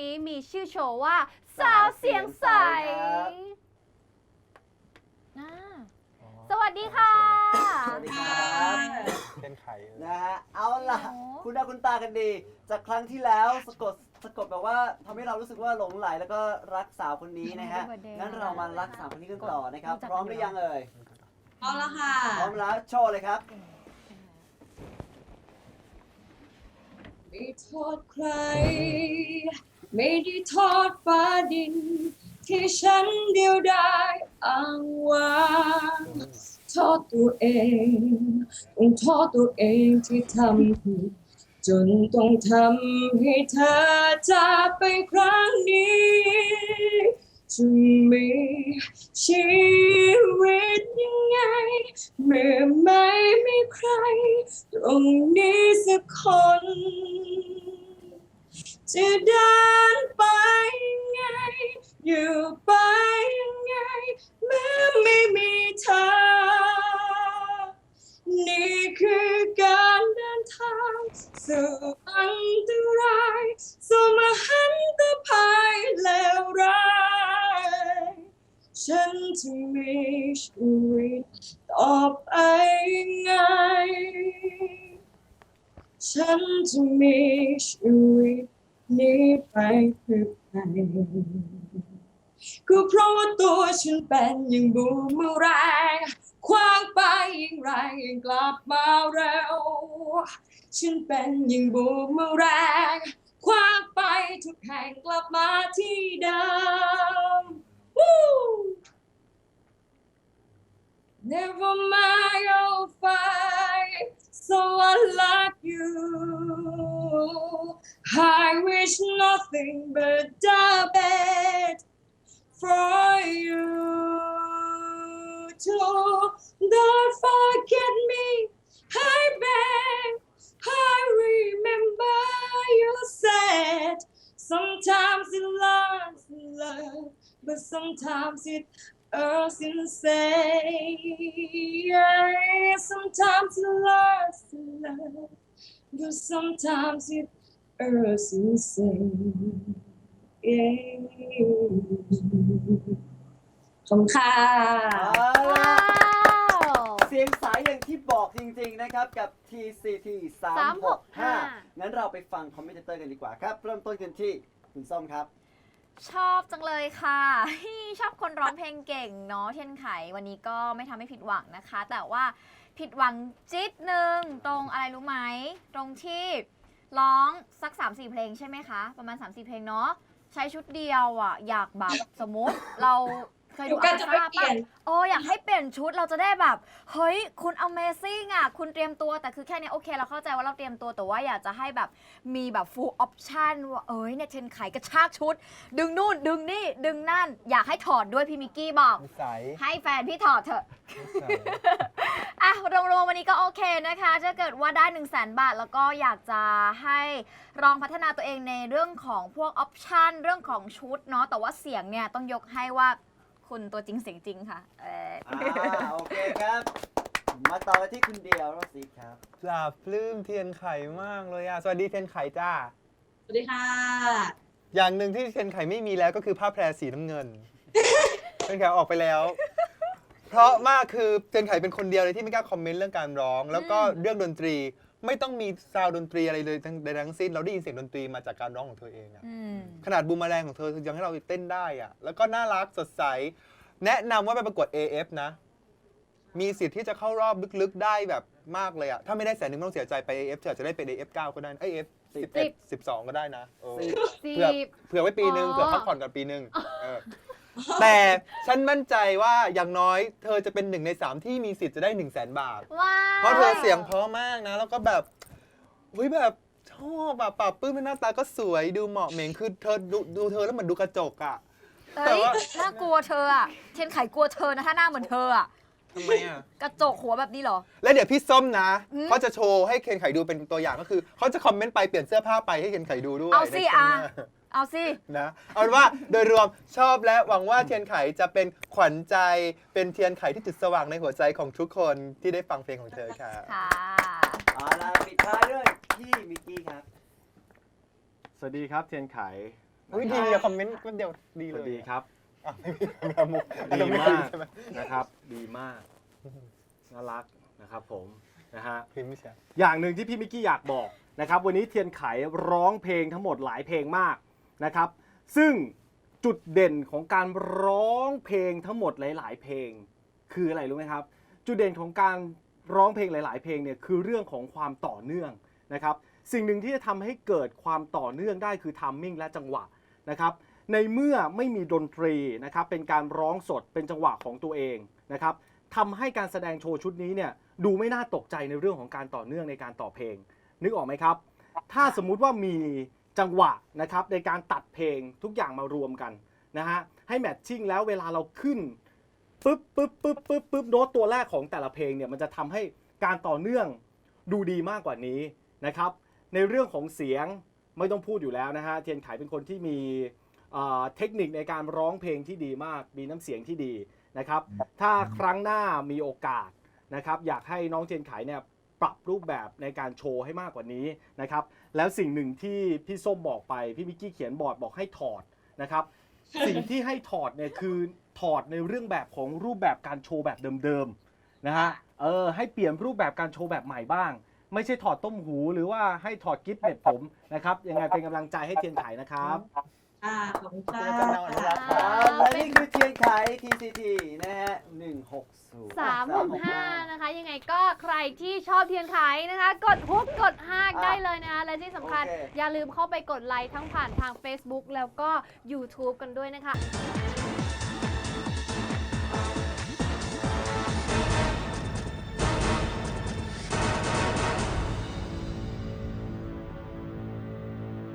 นี้มีชื่อโชว์ว่า สาวเสียงใส อ่าสวัสดีค่ะ สวัสดีครับเป็นไข่นะฮะเอาล่ะ โอ้ คุณหน้าคุณตากันดี จากครั้งที่แล้วสะกดสะกดแบบว่าทำให้เรารู้สึกว่าหลงไหลแล้วก็รักสาวคนนี้นะฮะ Happy birthday งั้นเรามารักสาวคนนี้กันต่อนะครับรู้จักพร้อมหรือยังเอ่ย เอาละค่ะ พร้อมแล้วโชว์เลยครับ ไม่โทษใคร ไม่ได้โทษฟ้าดิน ที่ฉันเดียวดายอ้างว้างโทษตัวเองต้องโทษตัวเองที่ทำผิดจนต้องทำให้เธอจากไปครั้งนี้จะมีชีวิตยังไง เมื่อไม่มีใคร ตรงนี้สักคน จะเดินไปยังไง อยู่ไปยังไงเมื่อไม่มีเธอ นี่คือการเดินทางสู่อันตรายสู่มหันตภัยเลวร้ายฉันจะมีชีวิตต่อไปยังไง ฉันจะมีชีวิตนี้ไปเพื่อใครก็เพราะว่าตัวฉันเป็นอย่างบูมเมอแรงคว้างไปยิ่งแรงยิ่งกลับมาเร็ว ฉันเป็นอย่างบูมเมอแรงคว้างไปทุกแห่งกลับมาที่เดิม nothing but the best for you. Too. Don't forget me. I beg. I remember you said sometimes it lasts in love, but sometimes it earth insane. Sometimes it in love, but sometimes it earth insane. Yeah. ขอบคุณค่ะ เอาล่ะว้าวเสียงสายอย่างที่บอกจริง ๆ นะครับ กับ TCT 365 งั้นเราไปฟังคอมเมนเตอร์กันดีกว่าครับ เริ่มต้นกันที่คุณส้มครับ ชอบจังเลยค่ะ ชอบคนร้องเพลงเก่งเนาะเทียนไข วันนี้ก็ไม่ทำให้ผิดหวังนะคะ แต่ว่าผิดหวังจิตหนึ่งตรงอะไรรู้ไหม ตรงที่ ร้องสัก 3-4 เพลงใช่ไหมคะ ประมาณ 3-4 เพลงเนาะใช้ชุดเดียวอะ อยากแบบสมมติเราเคยดูเดี๋ยวกันจะไปอัลเปลี่ยนโอ้อยากให้เปลี่ยนชุดเราจะได้แบบ เฮ้ย คุณ Amazing อะ คุณเตรียมตัวแต่คือแค่เนี้ยโอเค เราเข้าใจว่าเราเตรียมตัวแต่ว่าอยากจะให้แบบมีแบบ full option ว่า เอ้ยเนี่ยเทรนไขกระชากชุด ดึงนู่นดึงนี่ ดึงนั่น อยากให้ถอดด้วยพี่มิกกี้บอกนิสัยให้แฟนพี่ถอดเถอะนิสัย อะรวมๆวันนี้ก็โอเคนะคะ ถ้าเกิดว่าได้ 1 0 0 0 0แบาท แล้วก็อยากจะให้ลองพัฒนาตัวเองในเรื่องของพวกออปชันเรื่องของชุดเนาะแต่ว่าเสียงเนี่ยต้องยกให้ว่าคุณตัวจริงเสียงจริงค่ะเอออ่าโอเคครับ มาต่อกันที่คุณเดียวรอสีครับ ปลาบปลื้มเทียนไข่มากเลยอะ สวัสดีเทียนไข่จ้า สวัสดีค่ะ อย่างหนึ่งที่เทียนไข่ไม่มีแล้วก็คือผ้าแพรสีน้ำเงิน เทียนไข่เอาออกไปแล้ว เพราะมากคือเทียนไข่เป็นคนเดียวเลยที่ไม่กล้าคอมเมนต์เรื่องการร้อง แล้วก็เรื่องดนตรีไม่ต้องมีซาวด์ดนตรีอะไรเลยทั้งใดทั้งสิ้น เราได้ยินเสียงดนตรีมาจากการร้องของเธอเองอะอืม ขนาดบูมแมลงของเธอยังให้เราเต้นได้อะแล้วก็น่ารักสดใส แนะนำว่าไปประกวด AF นะ มีสิทธิ์ที่จะเข้ารอบลึกๆได้แบบมากเลยอะถ้าไม่ได้แสนหนึ่งไม่ต้องเสียใจไป AF เธออาจจะได้เป็น AF 9ก็ได้นะเอ้ย AF 11 12 ก็ได้นะเออ สิเผื่อบ เผื่อไว้ปีหนึ่งอ๋อ เผื่อพักผ่อนกันปีหนึ่งเออ แต่ฉันมั่นใจว่าอย่างน้อย เธอจะเป็นหนึ่งในสามที่มีสิทธิ์จะได้1 0 0 0 0แสนบาท ว้าวเพราะเธอเสียงเพราะมากนะ แล้วก็แบบเฮ้ยแบบชอบอะปรับปลื้มเป็นหน้าตาก็สวยดูเหมาะเหม่งคือเธอดูดูเธอแล้วเหมือนดูกระจกอะเอ้ยแต่ว่า น่ากลัวเธออะเทรนไขกลัวเธอนะถ้าหน้าเหมือนเธออะทำไมอะกระจกหัวแบบนี้เหรอ แล้วเดี๋ยวพี่ส้มนะอืม เขาจะโชว์ให้เคนไขดูเป็นตัวอย่างก็คือเขาจะคอมเมนต์ไปเปลี่ยนเสื้อผ้าไปให้เคนไขดูด้วยเอาสิในช่วงหน้า อะ เอาสิ นะเอาเป็นว่าโดยรวมชอบและหวังว่าเทียนไขจะเป็นขวัญใจเป็นเทียนไขที่จุดสว่างในหัวใจของทุกคนที่ได้ฟังเพลงของเธอค่ะ ค่ะ เอาล่ะปิดท้ายด้วยที่มิกกี้ครับ สวัสดีครับเทียนไขอุ้ยดีอะคอมเมนต์ก็เดียวดีสเลวัยสดีครับ อะไม่มีไม่มุกดีมากใช่ไหมนะครับ ดีมาก น่ารักนะครับผมนะฮะ พิมพ์ไม่ใช่ อย่างหนึ่งที่พี่มิกกี้อยากบอกนะครับ วันนี้เทียนไขร้องเพลงทั้งหมดหลายเพลงมาก นะครับ ซึ่งจุดเด่นของการร้องเพลงทั้งหมดหลาย ๆ เพลง คืออะไรรู้ไหมครับ จุดเด่นของการร้องเพลงหลาย ๆ เพลงเนี่ยคือเรื่องของความต่อเนื่องนะครับ สิ่งหนึ่งที่จะทำให้เกิดความต่อเนื่องได้คือทัมมิ่งและจังหวะนะครับในเมื่อไม่มีดนตรีนะครับเป็นการร้องสดเป็นจังหวะของตัวเองนะครับทำให้การแสดงโชว์ชุดนี้เนี่ยดูไม่น่าตกใจในเรื่องของการต่อเนื่องในการต่อเพลง นึกออกไหมครับ ถ้าสมมุติว่ามี จังหวะนะครับในการตัดเพลงทุกอย่างมารวมกันนะฮะให้แมทชิ่งแล้วเวลาเราขึ้นปึ๊บปึ๊บปึ๊บปึ๊บปึ๊บโน้ตตัวแรกของแต่ละเพลงเนี่ยมันจะทำให้การต่อเนื่องดูดีมากกว่านี้นะครับในเรื่องของเสียงไม่ต้องพูดอยู่แล้วนะฮะเทียนไขเป็นคนที่มีเทคนิคในการร้องเพลงที่ดีมาก มีน้ำเสียงที่ดีนะครับถ้าครั้งหน้ามีโอกาสนะครับอยากให้น้องเทียนไขเนี่ยปรับรูปแบบในการโชว์ให้มากกว่านี้นะครับ แล้วสิ่งหนึ่งที่พี่ส้มบอกไป พี่มิกกี้เขียนบอร์ดบอกให้ถอดนะครับ สิ่งที่ให้ถอดเนี่ยคือถอดในเรื่องแบบของรูปแบบการโชว์แบบเดิมๆนะฮะเออให้เปลี่ยนรูปแบบการโชว์แบบใหม่บ้าง ไม่ใช่ถอดต้มหูหรือว่าให้ถอดกิ๊บเบ็ดผมนะครับยังไงเป็นกำลังใจให้เทียนไขนะครับ อ่าขอบคุณค่ะจะนอนรับครับและนี่คือเทียนไข TCT นะฮะ160สามหกห้านะคะ ยังไงก็ใครที่ชอบเทียนไขนะคะ กดฮุกกดฮากได้เลยนะคะ และที่สำคัญโอเค อย่าลืมเข้าไปกดไลค์ทั้งผ่านทาง Facebook แล้วก็ YouTube กันด้วยนะคะ